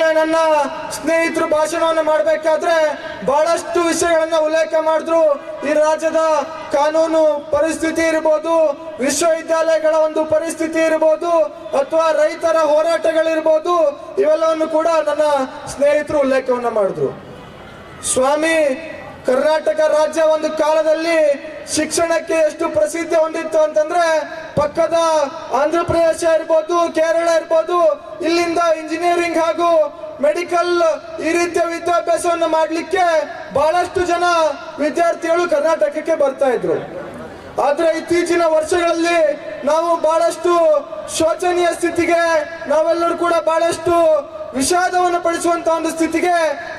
ನನ್ನ ಸ್ನೇಹಿತರು ಭಾಷಣವನ್ನು ಮಾಡಬೇಕಾದ್ರೆ ಬಹಳಷ್ಟು ವಿಷಯಗಳನ್ನ ಉಲ್ಲೇಖ ಮಾಡಿದ್ರು. ಈ ರಾಜ್ಯದ ಕಾನೂನು ಪರಿಸ್ಥಿತಿ ಇರ್ಬೋದು, ವಿಶ್ವವಿದ್ಯಾಲಯಗಳ ಒಂದು ಪರಿಸ್ಥಿತಿ ಇರ್ಬೋದು, ಅಥವಾ ರೈತರ ಹೋರಾಟಗಳಿರ್ಬೋದು, ಇವೆಲ್ಲವನ್ನು ಕೂಡ ನನ್ನ ಸ್ನೇಹಿತರು ಉಲ್ಲೇಖವನ್ನ ಮಾಡಿದ್ರು. ಸ್ವಾಮಿ, ಕರ್ನಾಟಕ ರಾಜ್ಯ ಒಂದು ಕಾಲದಲ್ಲಿ ಶಿಕ್ಷಣಕ್ಕೆ ಎಷ್ಟು ಪ್ರಸಿದ್ಧಿ ಹೊಂದಿತ್ತು ಅಂತಂದ್ರೆ ಪಕ್ಕದ ಆಂಧ್ರ ಪ್ರದೇಶ ಇರ್ಬೋದು, ಕೇರಳ ಇರ್ಬೋದು, ಇಲ್ಲಿಂದ ಇಂಜಿನಿಯರಿಂಗ್ ಹಾಗೂ ಮೆಡಿಕಲ್ ಈ ರೀತಿಯ ವಿದ್ಯಾಭ್ಯಾಸವನ್ನು ಮಾಡಲಿಕ್ಕೆ ಬಹಳಷ್ಟು ಜನ ವಿದ್ಯಾರ್ಥಿಗಳು ಕರ್ನಾಟಕಕ್ಕೆ ಬರ್ತಾ ಇದ್ರು. ಆದ್ರೆ ಇತ್ತೀಚಿನ ವರ್ಷಗಳಲ್ಲಿ ನಾವು ಬಹಳಷ್ಟು ಶೋಚನೀಯ ಸ್ಥಿತಿಗೆ ನಾವೆಲ್ಲರೂ ಕೂಡ ಬಹಳಷ್ಟು ವಿಷಾದವನ್ನು ಪಡಿಸುವಂತ ಒಂದು ಸ್ಥಿತಿಗೆ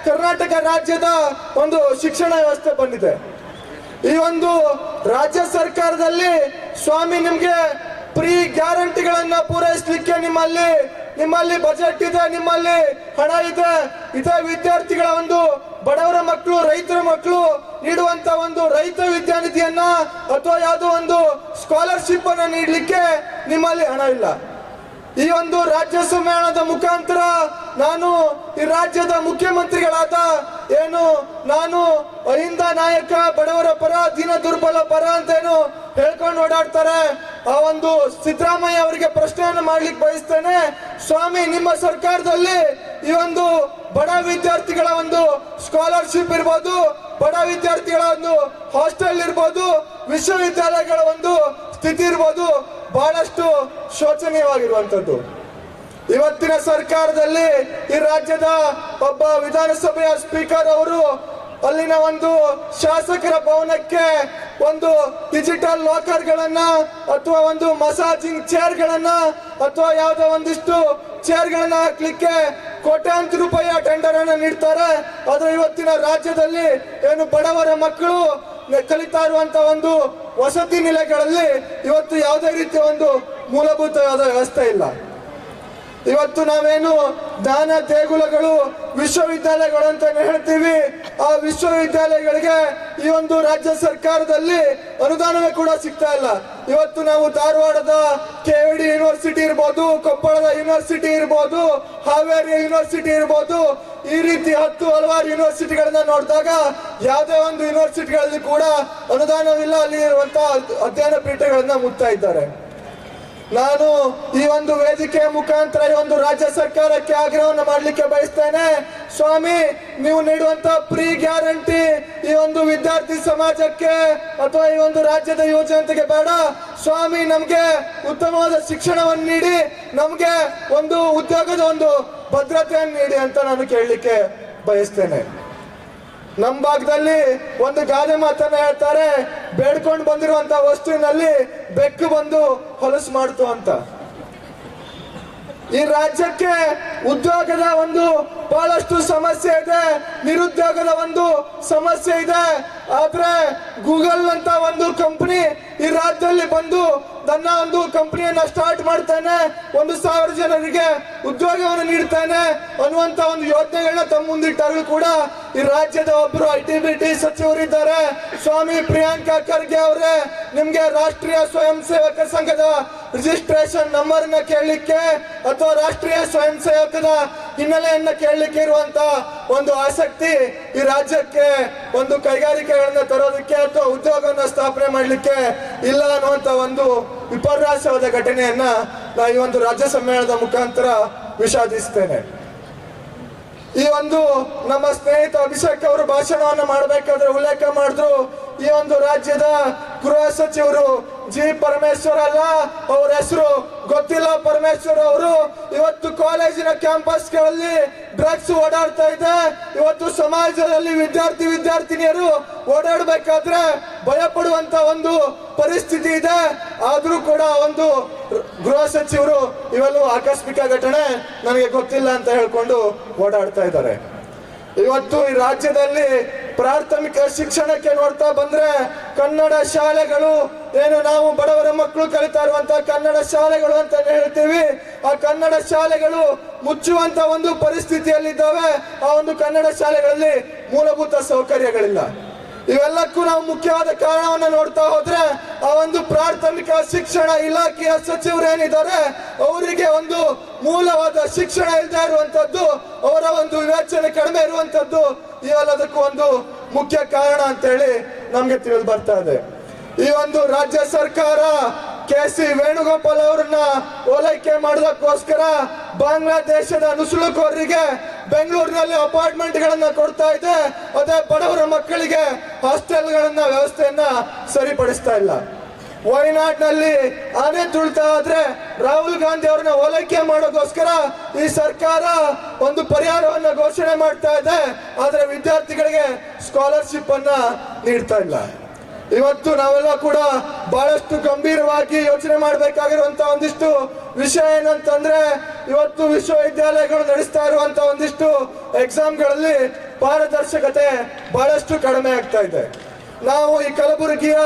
ಕರ್ನಾಟಕ ರಾಜ್ಯದ ಒಂದು ಶಿಕ್ಷಣ ವ್ಯವಸ್ಥೆ ಬಂದಿದೆ. ಈ ಒಂದು ರಾಜ್ಯ ಸರ್ಕಾರದಲ್ಲಿ ಸ್ವಾಮಿ ನಿಮ್ಗೆ ಪ್ರೀ ಗ್ಯಾರಂಟಿಗಳನ್ನ ಪೂರೈಸಲಿಕ್ಕೆ ನಿಮ್ಮಲ್ಲಿ ನಿಮ್ಮಲ್ಲಿ ಬಜೆಟ್ ಇದೆ, ನಿಮ್ಮಲ್ಲಿ ಹಣ ಇದೆ. ಇದೇ ವಿದ್ಯಾರ್ಥಿಗಳ ಒಂದು ಬಡವರ ಮಕ್ಕಳು, ರೈತರ ಮಕ್ಕಳು ನೀಡುವಂತ ಒಂದು ರೈತ ವಿದ್ಯಾನಿಧಿಯನ್ನ ಅಥವಾ ಯಾವುದೋ ಒಂದು ಸ್ಕಾಲರ್ಶಿಪ್ ಅನ್ನ ನೀಡಲಿಕ್ಕೆ ನಿಮ್ಮಲ್ಲಿ ಹಣ ಇಲ್ಲ. ಈ ಒಂದು ರಾಜ್ಯ ಸಮ್ಮೇಳನದ ಮುಖಾಂತರ ನಾನು ಈ ರಾಜ್ಯದ ಮುಖ್ಯಮಂತ್ರಿಗಳಾದ ಏನು? ನಾನು ಅಹಿಂದ ನಾಯಕ, ಬಡವರ ಪರ, ದೀನ ದುರ್ಬಲ ಪರ ಅಂತೇನು ಹೇಳ್ಕೊಂಡು ಓಡಾಡ್ತಾರೆ. ಆ ಒಂದು ಸಿದ್ದರಾಮಯ್ಯ ಅವರಿಗೆ ಪ್ರಶ್ನೆಯನ್ನು ಮಾಡ್ಲಿಕ್ಕೆ ಬಯಸ್ತೇನೆ. ಸ್ವಾಮಿ, ನಿಮ್ಮ ಸರ್ಕಾರದಲ್ಲಿ ಈ ಒಂದು ಬಡ ವಿದ್ಯಾರ್ಥಿಗಳ ಒಂದು ಸ್ಕಾಲರ್ಶಿಪ್ ಇರ್ಬೋದು, ಬಡ ವಿದ್ಯಾರ್ಥಿಗಳ ಒಂದು ಹಾಸ್ಟೆಲ್ ಇರ್ಬೋದು, ವಿಶ್ವವಿದ್ಯಾಲಯಗಳ ಒಂದು ಸ್ಥಿತಿ ಇರ್ಬೋದು, ಬಹಳಷ್ಟು ಶೋಚನೀಯವಾಗಿರುವಂತದ್ದು ಇವತ್ತಿನ ಸರ್ಕಾರದಲ್ಲಿ ಈ ರಾಜ್ಯದ ಒಬ್ಬ ವಿಧಾನಸಭೆಯ ಸ್ಪೀಕರ್ ಅವರು ಅಲ್ಲಿನ ಒಂದು ಶಾಸಕರ ಭವನಕ್ಕೆ ಒಂದು ಡಿಜಿಟಲ್ ಲಾಕರ್ ಗಳನ್ನ ಅಥವಾ ಒಂದು ಮಸಾಜಿಂಗ್ ಚೇರ್ ಗಳನ್ನ ಅಥವಾ ಯಾವುದೋ ಒಂದಿಷ್ಟು ಚೇರ್ ಗಳನ್ನ ಹಾಕ್ಲಿಕ್ಕೆ ಕೋಟ್ಯಾಂತರ ರೂಪಾಯಿ ಟೆಂಡರ್ ಅನ್ನ ನೀಡ್ತಾರೆ. ಆದ್ರೆ ಇವತ್ತಿನ ರಾಜ್ಯದಲ್ಲಿ ಏನು ಬಡವರ ಮಕ್ಕಳು ಕಲಿತಾ ಇರುವಂತ ಒಂದು ವಸತಿ ನಿಲಯಗಳಲ್ಲಿ ಇವತ್ತು ಯಾವುದೇ ರೀತಿಯ ಒಂದು ಮೂಲಭೂತವಾದ ವ್ಯವಸ್ಥೆ ಇಲ್ಲ. ಇವತ್ತು ನಾವೇನು ದಾನ ದೇಗುಲಗಳು ವಿಶ್ವವಿದ್ಯಾಲಯಗಳು ಅಂತ ಹೇಳ್ತೀವಿ. ಆ ವಿಶ್ವವಿದ್ಯಾಲಯಗಳಿಗೆ ಈ ಒಂದು ರಾಜ್ಯ ಸರ್ಕಾರದಲ್ಲಿ ಅನುದಾನವೇ ಕೂಡ ಸಿಗ್ತಾ ಇಲ್ಲ. ಇವತ್ತು ನಾವು ಧಾರವಾಡದ ಕೆ ಡಿ ಯೂನಿವರ್ಸಿಟಿ ಇರ್ಬೋದು, ಕೊಪ್ಪಳದ ಯೂನಿವರ್ಸಿಟಿ ಇರ್ಬೋದು, ಹಾವೇರಿ ಯೂನಿವರ್ಸಿಟಿ ಇರ್ಬೋದು, ಈ ರೀತಿ ಹತ್ತು ಹಲವಾರು ಯೂನಿವರ್ಸಿಟಿಗಳನ್ನ ನೋಡಿದಾಗ ಯಾವುದೇ ಒಂದು ಯೂನಿವರ್ಸಿಟಿಗಳಲ್ಲಿ ಕೂಡ ಅನುದಾನವಿಲ್ಲ, ಅಲ್ಲಿ ಇರುವಂತಹ ಅಧ್ಯಯನ ಪೀಠಗಳನ್ನ ಮುಗ್ತಾ ಇದ್ದಾರೆ. ನಾನು ಈ ಒಂದು ವೇದಿಕೆಯ ಮುಖಾಂತರ, ಈ ಒಂದು ರಾಜ್ಯ ಸರ್ಕಾರಕ್ಕೆ ಆಗ್ರಹವನ್ನು ಮಾಡಲಿಕ್ಕೆ ಬಯಸ್ತೇನೆ. ಸ್ವಾಮಿ, ನೀವು ನೀಡುವಂತ ಪ್ರೀ ಗ್ಯಾರಂಟಿ ಈ ಒಂದು ವಿದ್ಯಾರ್ಥಿ ಸಮಾಜಕ್ಕೆ ಅಥವಾ ಈ ಒಂದು ರಾಜ್ಯದ ಯುವ ಬೇಡ. ಸ್ವಾಮಿ, ನಮಗೆ ಉತ್ತಮವಾದ ಶಿಕ್ಷಣವನ್ನು ನೀಡಿ, ನಮಗೆ ಒಂದು ಉದ್ಯೋಗದ ಒಂದು ಭದ್ರತೆಯನ್ನು ನೀಡಿ ಅಂತ ನಾನು ಕೇಳಲಿಕ್ಕೆ ಬಯಸ್ತೇನೆ. ನಮ್ಮ ಭಾಗದಲ್ಲಿ ಒಂದು ಗಾದೆ ಮಾತನ್ನ ಹೇಳ್ತಾರೆ ಬೇಡ್ಕೊಂಡು ಬಂದಿರುವಂತ ವಸ್ತುವಿನಲ್ಲಿ ಬೆಕ್ಕು ಬಂದು ಹೊಲಸು ಮಾಡ್ತು ಅಂತ. ಈ ರಾಜ್ಯಕ್ಕೆ ಉದ್ಯೋಗದ ಒಂದು ಬಹಳಷ್ಟು ಸಮಸ್ಯೆ ಇದೆ, ನಿರುದ್ಯೋಗದ ಒಂದು ಸಮಸ್ಯೆ ಇದೆ. ಆದ್ರೆ ಗೂಗಲ್ ಅಂತ ಒಂದು ಕಂಪನಿ ಈ ರಾಜ್ಯದಲ್ಲಿ ಬಂದು ತನ್ನ ಒಂದು ಕಂಪನಿಯನ್ನ ಸ್ಟಾರ್ಟ್ ಮಾಡ್ತಾನೆ. ಒಂದು ಸಾವಿರ ಜನರಿಗೆ ಉದ್ಯೋಗವನ್ನು ನೀಡ್ತಾನೆ ಅನ್ನುವಂತ ಒಂದು ಯೋಜನೆಗಳನ್ನ ತಮ್ಮ ಮುಂದಿಟ್ಟಾಗಲೂ ಕೂಡ ಈ ರಾಜ್ಯದ ಒಬ್ಬರು ಐ ಟಿ ಬಿ ಟಿ ಸಚಿವರಿದ್ದಾರೆ. ಸ್ವಾಮಿ ಪ್ರಿಯಾಂಕಾ ಖರ್ಗೆ ಅವರೇ, ನಿಮ್ಗೆ ರಾಷ್ಟ್ರೀಯ ಸ್ವಯಂ ಸೇವಕ ಸಂಘದ ರಿಜಿಸ್ಟ್ರೇಷನ್ ನಂಬರ್ನ ಕೇಳಲಿಕ್ಕೆ ಅಥವಾ ರಾಷ್ಟ್ರೀಯ ಸ್ವಯಂ ಸೇವಕದ ಹಿನ್ನೆಲೆಯನ್ನ ಕೇಳಲಿಕ್ಕೆ ಇರುವಂತ ಒಂದು ಆಸಕ್ತಿ ಈ ರಾಜ್ಯಕ್ಕೆ ಒಂದು ಕೈಗಾರಿಕೆಗಳನ್ನ ತರೋದಕ್ಕೆ ಅಥವಾ ಉದ್ಯೋಗವನ್ನ ಸ್ಥಾಪನೆ ಮಾಡಲಿಕ್ಕೆ ಇಲ್ಲ ಅನ್ನುವಂತ ಒಂದು ವಿಪರ್ಯಾಸವಾದ ಘಟನೆಯನ್ನ ನಾ ಈ ಒಂದು ರಾಜ್ಯ ಸಮ್ಮೇಳನದ ಮುಖಾಂತರ ವಿಷಾದಿಸ್ತೇನೆ. ಈ ಒಂದು ನಮ್ಮ ಸ್ನೇಹಿತ ಅಭಿಷೇಕ್ ಅವರು ಭಾಷಣವನ್ನು ಮಾಡಬೇಕಾದ್ರೆ ಉಲ್ಲೇಖ ಮಾಡಿದ್ರು ಈ ಒಂದು ರಾಜ್ಯದ ಗೃಹ ಸಚಿವರು ಜಿ ಪರಮೇಶ್ವರ್ ಅಲ್ಲ ಅವ್ರ ಹೆಸರು ಗೊತ್ತಿಲ್ಲ ಪರಮೇಶ್ವರ್ ಅವರು. ಇವತ್ತು ಕಾಲೇಜಿನ ಕ್ಯಾಂಪಸ್ಗಳಲ್ಲಿ ಡ್ರಗ್ಸ್ ಓಡಾಡ್ತಾ ಇದೆ. ಇವತ್ತು ಸಮಾಜದಲ್ಲಿ ವಿದ್ಯಾರ್ಥಿ ವಿದ್ಯಾರ್ಥಿನಿಯರು ಓಡಾಡಬೇಕಾದ್ರೆ ಭಯಪಡುವಂತ ಒಂದು ಪರಿಸ್ಥಿತಿ ಇದೆ. ಆದರೂ ಕೂಡ ಒಂದು ಗೃಹ ಸಚಿವರು ಇವೆಲ್ಲೂ ಆಕಸ್ಮಿಕ ಘಟನೆ ನನಗೆ ಗೊತ್ತಿಲ್ಲ ಅಂತ ಹೇಳ್ಕೊಂಡು ಓಡಾಡ್ತಾ ಇದ್ದಾರೆ. ಇವತ್ತು ಈ ರಾಜ್ಯದಲ್ಲಿ ಪ್ರಾಥಮಿಕ ಶಿಕ್ಷಣಕ್ಕೆ ನೋಡ್ತಾ ಬಂದ್ರೆ ಕನ್ನಡ ಶಾಲೆಗಳು ಏನು ನಾವು ಬಡವರ ಮಕ್ಕಳು ಕಲಿತಾ ಇರುವಂತ ಕನ್ನಡ ಶಾಲೆಗಳು ಅಂತ ಹೇಳ್ತೀವಿ. ಆ ಕನ್ನಡ ಶಾಲೆಗಳು ಮುಚ್ಚುವಂತ ಒಂದು ಪರಿಸ್ಥಿತಿಯಲ್ಲಿದ್ದಾವೆ. ಆ ಒಂದು ಕನ್ನಡ ಶಾಲೆಗಳಲ್ಲಿ ಮೂಲಭೂತ ಸೌಕರ್ಯಗಳಿಲ್ಲ. ಇವೆಲ್ಲಕ್ಕೂ ನಾವು ಮುಖ್ಯವಾದ ಕಾರಣವನ್ನು ನೋಡ್ತಾ ಹೋದ್ರೆ ಆ ಒಂದು ಪ್ರಾಥಮಿಕ ಶಿಕ್ಷಣ ಇಲಾಖೆಯ ಸಚಿವರೇನಿದ್ದಾರೆ ಅವರಿಗೆ ಒಂದು ಮೂಲವಾದ ಶಿಕ್ಷಣ ಇಲ್ಲದೆ ಇರುವಂತದ್ದು, ಅವರ ಒಂದು ವಿವೇಚನೆ ಕಡಿಮೆ ಇರುವಂತದ್ದು ಇವೆಲ್ಲದಕ್ಕೂ ಒಂದು ಮುಖ್ಯ ಕಾರಣ ಅಂತ ಹೇಳಿ ನಮ್ಗೆ ತಿಳಿದು ಬರ್ತಾ ಇದೆ. ಈ ಒಂದು ರಾಜ್ಯ ಸರ್ಕಾರ ಕೆ ಸಿ ವೇಣುಗೋಪಾಲ್ ಅವರನ್ನ ಓಲೈಕೆ ಮಾಡೋದಕ್ಕೋಸ್ಕರ ಬಾಂಗ್ಲಾದೇಶದ ನುಸುಳುಕೋರರಿಗೆ ಬೆಂಗಳೂರಿನಲ್ಲಿ ಅಪಾರ್ಟ್ಮೆಂಟ್ ಗಳನ್ನ ಕೊಡ್ತಾ ಇದೆ. ಅದೇ ಬಡವರ ಮಕ್ಕಳಿಗೆ ಹಾಸ್ಟೆಲ್ಗಳನ್ನ ವ್ಯವಸ್ಥೆಯನ್ನ ಸರಿಪಡಿಸ್ತಾ ಇಲ್ಲ. ವಯನಾಡ್ನಲ್ಲಿ ಆನೆ ತುಳ್ತಾ ಆದ್ರೆ ರಾಹುಲ್ ಗಾಂಧಿ ಅವ್ರನ್ನ ಓಲೈಕೆ ಈ ಸರ್ಕಾರ ಒಂದು ಪರಿಹಾರವನ್ನ ಘೋಷಣೆ ಮಾಡ್ತಾ ಇದೆ. ಆದ್ರೆ ವಿದ್ಯಾರ್ಥಿಗಳಿಗೆ ಸ್ಕಾಲರ್ಶಿಪ್ ಅನ್ನ ನೀಡ್ತಾ ಇಲ್ಲ. ಇವತ್ತು ನಾವೆಲ್ಲ ಕೂಡ ಬಹಳಷ್ಟು ಗಂಭೀರವಾಗಿ ಯೋಚನೆ ಮಾಡಬೇಕಾಗಿರುವಂತ ಒಂದಿಷ್ಟು ವಿಷಯ ಏನಂತಂದ್ರೆ ಇವತ್ತು ವಿಶ್ವವಿದ್ಯಾಲಯಗಳು ನಡೆಸ್ತಾ ಇರುವಂತ ಒಂದಿಷ್ಟು ಎಕ್ಸಾಮ್ಗಳಲ್ಲಿ ಪಾರದರ್ಶಕತೆ ಬಹಳಷ್ಟು ಕಡಿಮೆ ಆಗ್ತಾ ಇದೆ. ನಾವು ಈ ಕಲಬುರಗಿಯ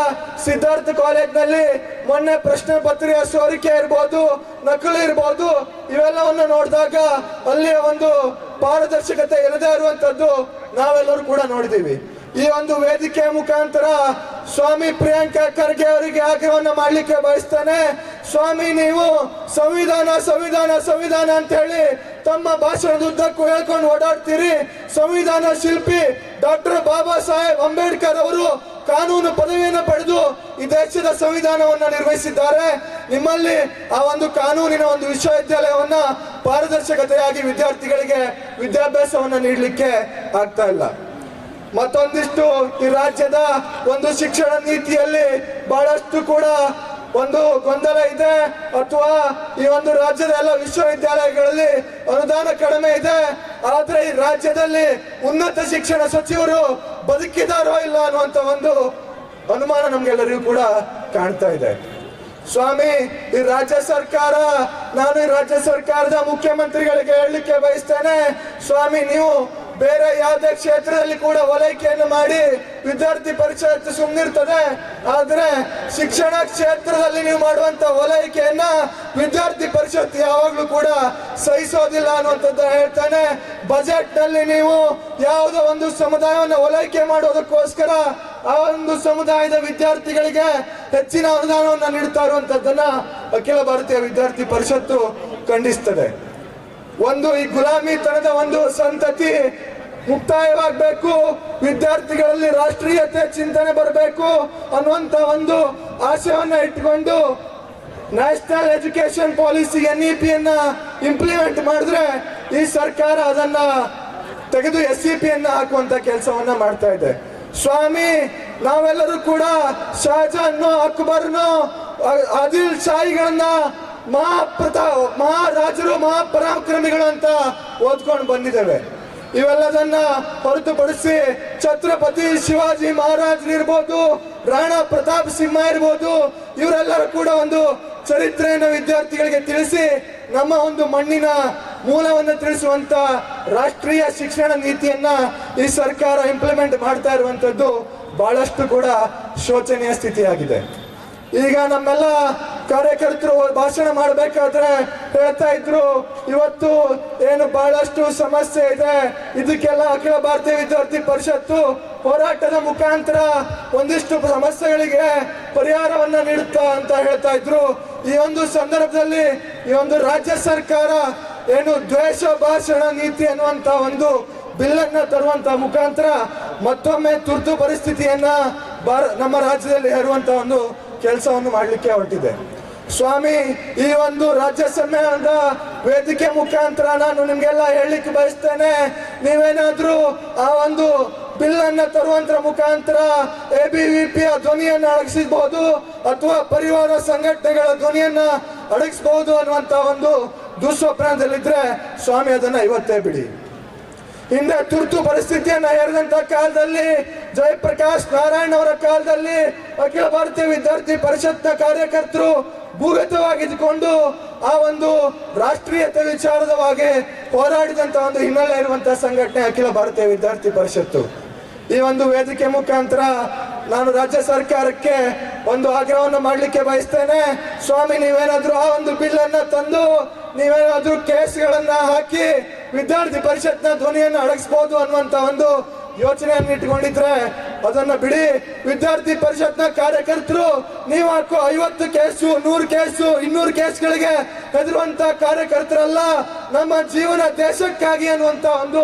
ಸಿದ್ಧಾರ್ಥ ಕಾಲೇಜ್ನಲ್ಲಿ ಮೊನ್ನೆ ಪ್ರಶ್ನೆ ಪತ್ರಿಕೆಯ ಸೋರಿಕೆ ಇರ್ಬೋದು, ನಕಲು ಇರ್ಬೋದು, ಇವೆಲ್ಲವನ್ನು ನೋಡಿದಾಗ ಅಲ್ಲಿಯ ಒಂದು ಪಾರದರ್ಶಕತೆ ಇಲ್ಲದೆ ಇರುವಂತದ್ದು ನಾವೆಲ್ಲರೂ ಕೂಡ ನೋಡಿದೀವಿ ಈ ಒಂದು ವೇದಿಕೆ ಮುಖಾಂತರ ಸ್ವಾಮಿ ಪ್ರಿಯಾಂಕಾ ಖರ್ಗೆ ಅವರಿಗೆ ಆಗ್ರಹವನ್ನು ಮಾಡಲಿಕ್ಕೆ ಬಯಸ್ತಾನೆ. ಸ್ವಾಮಿ, ನೀವು ಸಂವಿಧಾನ ಸಂವಿಧಾನ ಸಂವಿಧಾನ ಅಂತ ಹೇಳಿ ತಮ್ಮ ಭಾಷಣದ ಉದ್ದಕ್ಕೂ ಹೇಳ್ಕೊಂಡು ಓಡಾಡ್ತೀರಿ. ಸಂವಿಧಾನ ಶಿಲ್ಪಿ ಡಾಕ್ಟರ್ ಬಾಬಾ ಸಾಹೇಬ್ ಅಂಬೇಡ್ಕರ್ ಅವರು ಕಾನೂನು ಪದವಿಯನ್ನು ಪಡೆದು ಈ ದೇಶದ ಸಂವಿಧಾನವನ್ನು ನಿರ್ವಹಿಸಿದ್ದಾರೆ. ನಿಮ್ಮಲ್ಲಿ ಆ ಒಂದು ಕಾನೂನಿನ ಒಂದು ವಿಶ್ವವಿದ್ಯಾಲಯವನ್ನ ಪಾರದರ್ಶಕತೆಯಾಗಿ ವಿದ್ಯಾರ್ಥಿಗಳಿಗೆ ವಿದ್ಯಾಭ್ಯಾಸವನ್ನ ನೀಡಲಿಕ್ಕೆ ಆಗ್ತಾ ಇಲ್ಲ. ಮತ್ತೊಂದಿಷ್ಟು ಈ ರಾಜ್ಯದ ಒಂದು ಶಿಕ್ಷಣ ನೀತಿಯಲ್ಲಿ ಬಹಳಷ್ಟು ಕೂಡ ಒಂದು ಗೊಂದಲ ಇದೆ. ಅಥವಾ ಈ ಒಂದು ರಾಜ್ಯದ ಎಲ್ಲ ವಿಶ್ವವಿದ್ಯಾಲಯಗಳಲ್ಲಿ ಅನುದಾನ ಕಡಿಮೆ ಇದೆ. ಆದ್ರೆ ಈ ರಾಜ್ಯದಲ್ಲಿ ಉನ್ನತ ಶಿಕ್ಷಣ ಸಚಿವರು ಬದುಕಿದಾರೋ ಇಲ್ಲ ಅನ್ನುವಂತ ಒಂದು ಅನುಮಾನ ನಮ್ಗೆಲ್ಲರಿಗೂ ಕೂಡ ಕಾಣ್ತಾ ಇದೆ. ಸ್ವಾಮಿ, ಈ ರಾಜ್ಯ ಸರ್ಕಾರ, ನಾನು ಈ ರಾಜ್ಯ ಸರ್ಕಾರದ ಮುಖ್ಯಮಂತ್ರಿಗಳಿಗೆ ಹೇಳಲಿಕ್ಕೆ ಬಯಸ್ತೇನೆ. ಸ್ವಾಮಿ, ನೀವು ಬೇರೆ ಯಾವುದೇ ಕ್ಷೇತ್ರದಲ್ಲಿ ಕೂಡ ಓಲೈಕೆಯನ್ನು ಮಾಡಿ ವಿದ್ಯಾರ್ಥಿ ಪರಿಷತ್ ಸುಮ್ಮನಿರ್ತದೆ ಆದ್ರೆ ಶಿಕ್ಷಣ ಕ್ಷೇತ್ರದಲ್ಲಿ ನೀವು ಮಾಡುವಂತ ಓಲೈಕೆಯನ್ನ ವಿದ್ಯಾರ್ಥಿ ಪರಿಷತ್ ಯಾವಾಗ್ಲೂ ಕೂಡ ಸಹಿಸೋದಿಲ್ಲ ಅನ್ನುವಂಥದ್ದು ಹೇಳ್ತಾನೆ. ಬಜೆಟ್ನಲ್ಲಿ ನೀವು ಯಾವುದೋ ಒಂದು ಸಮುದಾಯವನ್ನು ಓಲೈಕೆ ಮಾಡೋದಕ್ಕೋಸ್ಕರ ಆ ಒಂದು ಸಮುದಾಯದ ವಿದ್ಯಾರ್ಥಿಗಳಿಗೆ ಹೆಚ್ಚಿನ ಅನುದಾನವನ್ನು ನೀಡುತ್ತಾ ಇರುವಂತದ್ದನ್ನ ಅಖಿಲ ಭಾರತೀಯ ವಿದ್ಯಾರ್ಥಿ ಪರಿಷತ್ತು ಖಂಡಿಸ್ತದೆ. ಒಂದು ಈ ಗುಲಾಮಿ ಗುಲಾಮಿತನದ ಒಂದು ಸಂತತಿ ಮುಕ್ತಾಯವಾಗಬೇಕು. ವಿದ್ಯಾರ್ಥಿಗಳಲ್ಲಿ ರಾಷ್ಟ್ರೀಯತೆ ಚಿಂತನೆ ಬರಬೇಕು ಅನ್ನುವಂತ ಒಂದು ಆಶಯವನ್ನ ಇಟ್ಟುಕೊಂಡು national education policy N E implement ಮಾಡಿದ್ರೆ ಈ ಸರ್ಕಾರ ಅದನ್ನ ತೆಗೆದು ಎಸ್ ಸಿ ಪಿಯನ್ನ ಹಾಕುವಂತ ಕೆಲಸವನ್ನ ಮಾಡ್ತಾ ಇದೆ. ಸ್ವಾಮಿ, ನಾವೆಲ್ಲರೂ ಕೂಡ ಶಹಜಾನ್ ಅಕ್ಬರ್ನು ಆದಿಲ್ ಶಾಹಿಗಳನ್ನ ಮಹಾಪ್ರತಾ ಮಹಾರಾಜರು ಮಹಾಪರಾಕ್ರಮಿಗಳು ಅಂತ ಓದ್ಕೊಂಡು ಬಂದಿದ್ದೇವೆ. ಇವೆಲ್ಲದನ್ನ ಹೊರತುಪಡಿಸಿ ಛತ್ರಪತಿ ಶಿವಾಜಿ ಮಹಾರಾಜರಿರ್ಬೋದು ರಾಣಾ ಪ್ರತಾಪ್ ಸಿಂಹ ಇರ್ಬೋದು, ಇವರೆಲ್ಲರೂ ಕೂಡ ಒಂದು ಚರಿತ್ರೆಯನ್ನು ವಿದ್ಯಾರ್ಥಿಗಳಿಗೆ ತಿಳಿಸಿ ನಮ್ಮ ಒಂದು ಮಣ್ಣಿನ ಮೂಲವನ್ನು ತಿಳಿಸುವಂತ ರಾಷ್ಟ್ರೀಯ ಶಿಕ್ಷಣ ನೀತಿಯನ್ನ ಈ ಸರ್ಕಾರ ಇಂಪ್ಲಿಮೆಂಟ್ ಮಾಡ್ತಾ ಇರುವಂತದ್ದು ಬಹಳಷ್ಟು ಕೂಡ ಶೋಚನೀಯ ಸ್ಥಿತಿಯಾಗಿದೆ. ಈಗ ನಮ್ಮೆಲ್ಲ ಕಾರ್ಯಕರ್ತರು ಭಾಷಣ ಮಾಡಬೇಕಾದ್ರೆ ಹೇಳ್ತಾ ಇದ್ರು, ಇವತ್ತು ಏನು ಬಹಳಷ್ಟು ಸಮಸ್ಯೆ ಇದೆ. ಇದಕ್ಕೆಲ್ಲ ಅಖಿಲ ಭಾರತೀಯ ವಿದ್ಯಾರ್ಥಿ ಪರಿಷತ್ತು ಹೋರಾಟದ ಮುಖಾಂತರ ಒಂದಿಷ್ಟು ಸಮಸ್ಯೆಗಳಿಗೆ ಪರಿಹಾರವನ್ನ ನೀಡುತ್ತಾ ಅಂತ ಹೇಳ್ತಾ ಇದ್ರು. ಈ ಒಂದು ಸಂದರ್ಭದಲ್ಲಿ ಈ ಒಂದು ರಾಜ್ಯ ಸರ್ಕಾರ ಏನು ದ್ವೇಷ ಭಾಷಣ ನೀತಿ ಅನ್ನುವಂತ ಒಂದು ಬಿಲ್ಲನ್ನ ತರುವಂತ ಮುಖಾಂತರ ಮತ್ತೊಮ್ಮೆ ತುರ್ತು ಪರಿಸ್ಥಿತಿಯನ್ನ ನಮ್ಮ ರಾಜ್ಯದಲ್ಲಿ ಹೇರುವಂತ ಒಂದು ಕೆಲಸವನ್ನು ಮಾಡಲಿಕ್ಕೆ ಹೊರಟಿದೆ. ಸ್ವಾಮಿ, ಈ ಒಂದು ರಾಜ್ಯ ಸಮ್ಮೇಳನದ ವೇದಿಕೆ ಮುಖಾಂತರ ನಾನು ನಿಮ್ಗೆಲ್ಲ ಹೇಳಲಿಕ್ಕೆ ಬಯಸ್ತೇನೆ. ನೀವೇನಾದರೂ ಆ ಒಂದು ಬಿಲ್ ಅನ್ನ ತರುವಂತರ ಮುಖಾಂತರ ಎ ಬಿ ವಿ ಪಿಯ ಧ್ವನಿಯನ್ನ ಅಡಗಿಸಬಹುದು ಅಥವಾ ಪರಿವಾರ ಸಂಘಟನೆಗಳ ಧ್ವನಿಯನ್ನ ಅಡಗಿಸಬಹುದು ಅನ್ನುವಂತ ಒಂದು ದುಸ್ವಪ್ನದಲ್ಲಿದ್ರೆ ಸ್ವಾಮಿ ಅದನ್ನ ಇವತ್ತೇ ಬಿಡಿ. ಹಿಂದೆ ತುರ್ತು ಪರಿಸ್ಥಿತಿಯನ್ನ ಹೇರಿದಂತ ಕಾಲದಲ್ಲಿ, ಜಯಪ್ರಕಾಶ್ ನಾರಾಯಣ್ ಅವರ ಕಾಲದಲ್ಲಿ ಅಖಿಲ ಭಾರತೀಯ ವಿದ್ಯಾರ್ಥಿ ಪರಿಷತ್ನ ಕಾರ್ಯಕರ್ತರು ಭೂಗತವಾಗಿದ್ದುಕೊಂಡು ಆ ಒಂದು ರಾಷ್ಟ್ರೀಯತೆ ವಿಚಾರದವಾಗಿ ಹೋರಾಡಿದಂತ ಒಂದು ಹಿನ್ನೆಲೆ ಇರುವಂತಹ ಸಂಘಟನೆ ಅಖಿಲ ಭಾರತೀಯ ವಿದ್ಯಾರ್ಥಿ ಪರಿಷತ್ತು. ಈ ಒಂದು ವೇದಿಕೆ ಮುಖಾಂತರ ನಾನು ರಾಜ್ಯ ಸರ್ಕಾರಕ್ಕೆ ಒಂದು ಆಗ್ರಹವನ್ನು ಮಾಡಲಿಕ್ಕೆ ಬಯಸ್ತೇನೆ. ಸ್ವಾಮಿ, ನೀವೇನಾದ್ರೂ ಆ ಒಂದು ಬಿಲ್ ಅನ್ನ ತಂದು, ನೀವೇನಾದ್ರೂ ಕೇಸ್ಗಳನ್ನ ಹಾಕಿ ವಿದ್ಯಾರ್ಥಿ ಪರಿಷತ್ನ ಧ್ವನಿಯನ್ನು ಅಡಗಿಸಬಹುದು ಅನ್ನುವಂತ ಒಂದು ಯೋಚನೆಯನ್ನು ಇಟ್ಕೊಂಡಿದ್ರೆ ಅದನ್ನ ಬಿಡಿ. ವಿದ್ಯಾರ್ಥಿ ಪರಿಷತ್ನ ಕಾರ್ಯಕರ್ತರು, ನೀವು ಹಾಕೋ ಐವತ್ತು ಕೇಸು, ನೂರು ಕೇಸು, ಇನ್ನೂರು ಕೇಸ್ಗಳಿಗೆ ಹೆದರುವಂತ ಕಾರ್ಯಕರ್ತರಲ್ಲ, ನಮ್ಮ ಜೀವನ ದೇಶಕ್ಕಾಗಿ ಅನ್ನುವಂತ ಒಂದು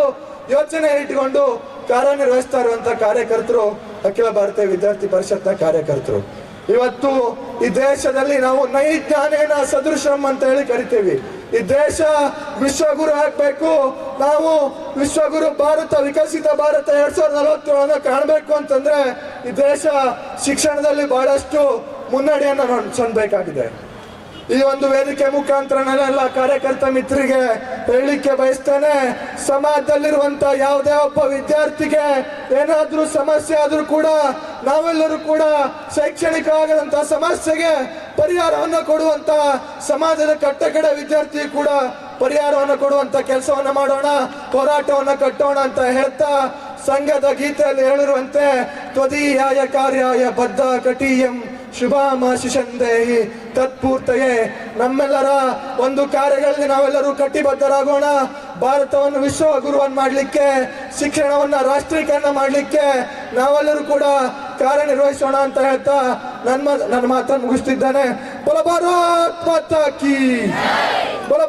ಯೋಚನೆ ಇಟ್ಟುಕೊಂಡು ಕಾರ್ಯನಿರ್ವಹಿಸ್ತಾ ಇರುವಂತ ಕಾರ್ಯಕರ್ತರು, ಅಖಿಲ ಭಾರತೀಯ ವಿದ್ಯಾರ್ಥಿ ಪರಿಷತ್ನ ಕಾರ್ಯಕರ್ತರು. ಇವತ್ತು ಈ ದೇಶದಲ್ಲಿ ನಾವು ನೈಜ್ಞಾನೇನ ಸದೃಶಂ ಅಂತ ಹೇಳಿ ಕರಿತೀವಿ. ಈ ದೇಶ ವಿಶ್ವಗುರು ಆಗ್ಬೇಕು. ನಾವು ವಿಶ್ವಗುರು ಭಾರತ, ವಿಕಸಿತ ಭಾರತ ಎರಡ್ ಸಾವಿರದ ನಲವತ್ತೇಳನ್ನು ಕಾಣಬೇಕು ಅಂತಂದ್ರೆ ಈ ದೇಶ ಶಿಕ್ಷಣದಲ್ಲಿ ಬಹಳಷ್ಟು ಮುನ್ನಡೆಯನ್ನು ಸಣ್ಬೇಕಾಗಿದೆ ಈ ಒಂದು ವೇದಿಕೆ ಮುಖಾಂತರ ನಾನೆಲ್ಲ ಕಾರ್ಯಕರ್ತ ಮಿತ್ರರಿಗೆ ಹೇಳಲಿಕ್ಕೆ ಬಯಸ್ತೇನೆ. ಸಮಾಜದಲ್ಲಿರುವಂತ ಯಾವುದೇ ಒಬ್ಬ ವಿದ್ಯಾರ್ಥಿಗೆ ಏನಾದ್ರೂ ಸಮಸ್ಯೆ ಆದ್ರೂ ಕೂಡ ನಾವೆಲ್ಲರೂ ಕೂಡ ಶೈಕ್ಷಣಿಕವಾಗದಂತ ಸಮಸ್ಯೆಗೆ ಪರಿಹಾರವನ್ನು ಕೊಡುವಂತ ಸಮಾಜದ ಕಟ್ಟಕಡೆ ವಿದ್ಯಾರ್ಥಿ ಕೂಡ ಪರಿಹಾರವನ್ನು ಕೊಡುವಂತ ಕೆಲಸವನ್ನು ಮಾಡೋಣ, ಹೋರಾಟವನ್ನು ಕಟ್ಟೋಣ ಅಂತ ಹೇಳ್ತಾ ಸಂಘದ ಗೀತೆಯಲ್ಲಿ ಹೇಳಿರುವಂತೆ, ತ್ವದೀಯಾಯ ಕಾರ್ಯಾಯ ಬದ್ಧ ಕಟೀಯಂ ಶುಭಾಮಾಶಿಷಂದೇಹಿ. ತತ್ಪೂರ್ತಯೇ, ನಮ್ಮೆಲ್ಲರ ಒಂದು ಕಾರ್ಯಗಳಲ್ಲಿ ನಾವೆಲ್ಲರೂ ಕಟ್ಟಿಬದ್ಧರಾಗೋಣ ಭಾರತವನ್ನು ವಿಶ್ವ ಗುರುವನ್ನು ಮಾಡಲಿಕ್ಕೆ ಶಿಕ್ಷಣವನ್ನು ರಾಷ್ಟ್ರೀಕರಣ ಮಾಡಲಿಕ್ಕೆ ನಾವೆಲ್ಲರೂ ಕೂಡ ಕಾರ್ಯನಿರ್ವಹಿಸೋಣ ಅಂತ ಹೇಳ್ತಾ ನನ್ನ ನನ್ನ ಮಾತನ್ನು ಮುಗಿಸ್ತಿದ್ದೇನೆ. ಬಲ ಭಾರತ್ ಮಾತಾ ಕಿ! ಬಲ